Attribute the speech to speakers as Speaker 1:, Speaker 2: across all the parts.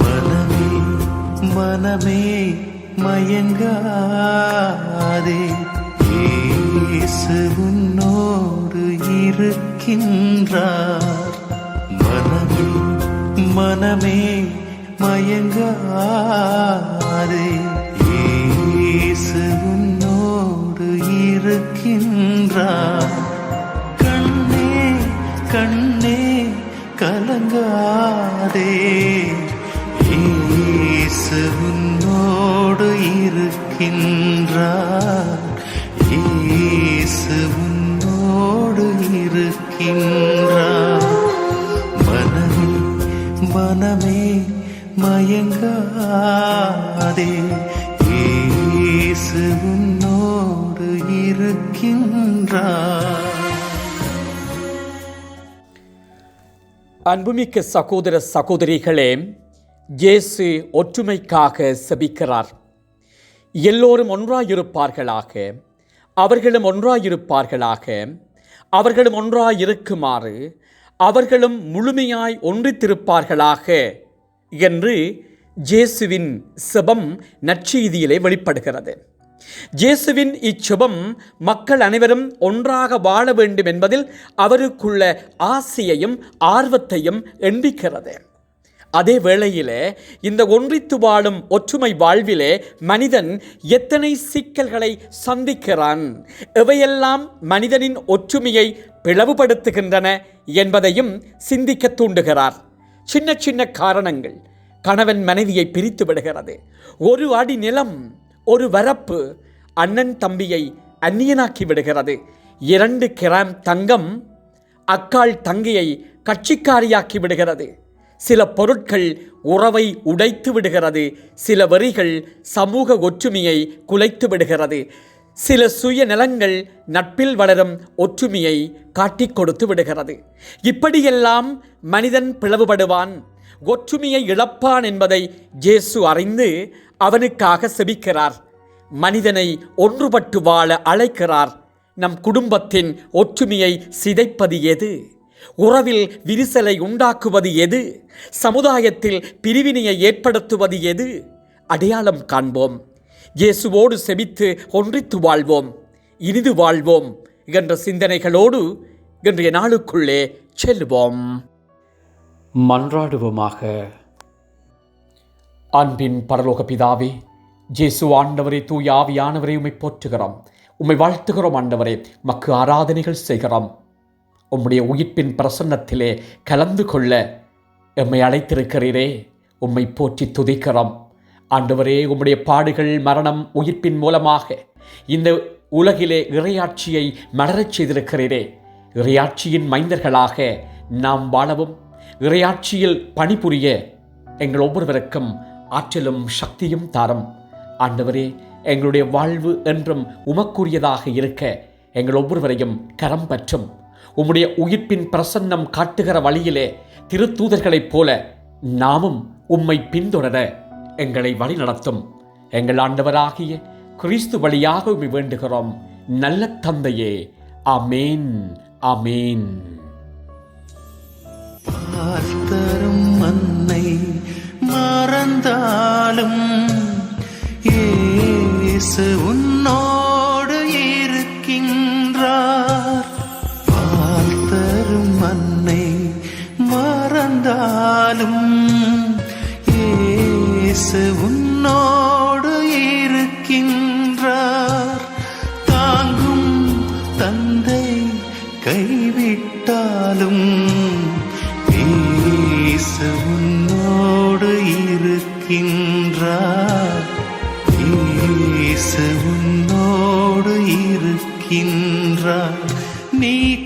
Speaker 1: மனமே மனமே மயங்காதே. இயேசு உன்னோடு இருக்கின்றார். மனமே மனமே மயங்காதே. இயேசு உன்னோடு இருக்கின்றார். கண்ணே கண்ணே கலங்காதே. இருக்கின்றார். இயேசு உன்னோடு இருக்கின்றார். மனமே மனமே மயங்காதே. இயேசு உன்னோடு இருக்கின்றார்.
Speaker 2: அன்புமிக்க சகோதர சகோதரிகளே இயேசு ஒற்றுமைக்காக செபிக்கிறார். எல்லோரும் ஒன்றாயிருப்பார்களாக. அவர்களும் ஒன்றாயிருப்பார்களாக. அவர்களும் ஒன்றாயிருக்குமாறு அவர்களும் முழுமையாய் ஒன்றித்திருப்பார்களாக என்று ஜேசுவின் செபம் நற்செய்தியிலே வெளிப்படுகிறது. ஜேசுவின் இச்செபம் மக்கள் அனைவரும் ஒன்றாக வாழ வேண்டும் என்பதில் அவருக்குள்ள ஆசையையும் ஆர்வத்தையும் எண்பிக்கிறது. அதே வேளையிலே இந்த ஒன்றித்து வாழும் ஒற்றுமை வாழ்விலே மனிதன் எத்தனை சிக்கல்களை சந்திக்கிறான்? எவையெல்லாம் மனிதனின் ஒற்றுமையை பிளவுபடுத்துகின்றன என்பதையும் சிந்திக்க தூண்டுகிறார். சின்ன சின்ன காரணங்கள். கணவன் மனைவியை பிரித்து விடுகிறது. ஒரு அடி நிலம் ஒரு வரப்பு அண்ணன் தம்பியை அந்நியனாக்கி விடுகிறது. இரண்டு கிராம் தங்கம் அக்காள் தங்கையை கட்சிக்காரியாக்கி விடுகிறது. சில பொருட்கள் உறவை உடைத்து விடுகிறது சில வரிகள் சமூக ஒற்றுமையை குலைத்து விடுகிறது. சில சுய நலங்கள் நட்பில் வளரும் ஒற்றுமையை காட்டிக் கொடுத்து விடுகிறது. இப்படியெல்லாம் மனிதன் பிளவுபடுவான். ஒற்றுமையை இழப்பான் என்பதை ஜேசு அறிந்து அவனுக்காக செபிக்கிறார். மனிதனை ஒன்றுபட்டு வாழ அழைக்கிறார். நம் குடும்பத்தின் ஒற்றுமையை சிதைப்பது எது? உறவில் விரிசலை உண்டாக்குவது எது? சமுதாயத்தில் பிரிவினையை ஏற்படுத்துவது எது? அடையாளம் காண்போம். இயேசுவோடு செபித்து ஒன்றித்து வாழ்வோம். இனிது வாழ்வோம் என்ற சிந்தனைகளோடு இன்றைய நாளுக்குள்ளே செல்வோம். மன்றாடுவோமாக. அன்பின் பரலோக பிதாவே ஜேசு ஆண்டவரை தூய் ஆவியானவரை உம்மை போற்றுகிறோம். உம்மை வாழ்த்துகிறோம் ஆண்டவரே. மக்கு ஆராதனைகள் செய்கிறோம். உம்முடைய உயிர்ப்பின் பிரசன்னத்திலே கலந்து கொள்ள எம்மை அழைத்திருக்கிறீரே. உம்மை போற்றி துதிக்கிறோம். ஆண்டவரே உம்முடைய பாடுகள் மரணம் உயிர்ப்பின் மூலமாக இந்த உலகிலே இறையாட்சியை மலரச் செய்திருக்கிறீரே. இறையாட்சியின் மைந்தர்களாக நாம் வாழவும் இறையாட்சியில் பணிபுரிய எங்கள் ஒவ்வொருவருக்கும் ஆற்றலும் சக்தியும் தாரும். ஆண்டவரே எங்களுடைய வாழ்வு என்றும் உமக்குரியதாக இருக்க எங்கள் ஒவ்வொருவரையும் கரம் பற்றும். உம்முடைய உயிர்ப்பின் பிரசன்னம் காட்டுகிற வழியிலே திருத்தூதர்களைப் போல நாமும் உம்மை பின்தொடர எங்களை வழிநடத்தும். எங்கள் ஆண்டவராகிய கிறிஸ்து வழியாக உம்மை வேண்டுகிறோம். நல்ல தந்தையே அமேன் அமேன்
Speaker 1: பார்த்தரும் மன்னை மறந்தாலும் ஏசு உன்னோ இயேசு உன்னோடு இருக்கின்றார். தாங்கும் தந்தை கைவிட்டாலும் இயேசு உன்னோடு இருக்கின்றார். இயேசு உன்னோடு இருக்கின்றார். நீ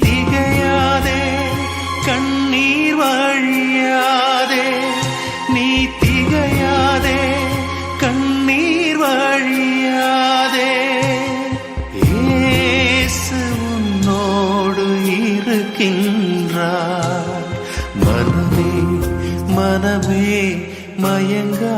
Speaker 1: மயங்காதே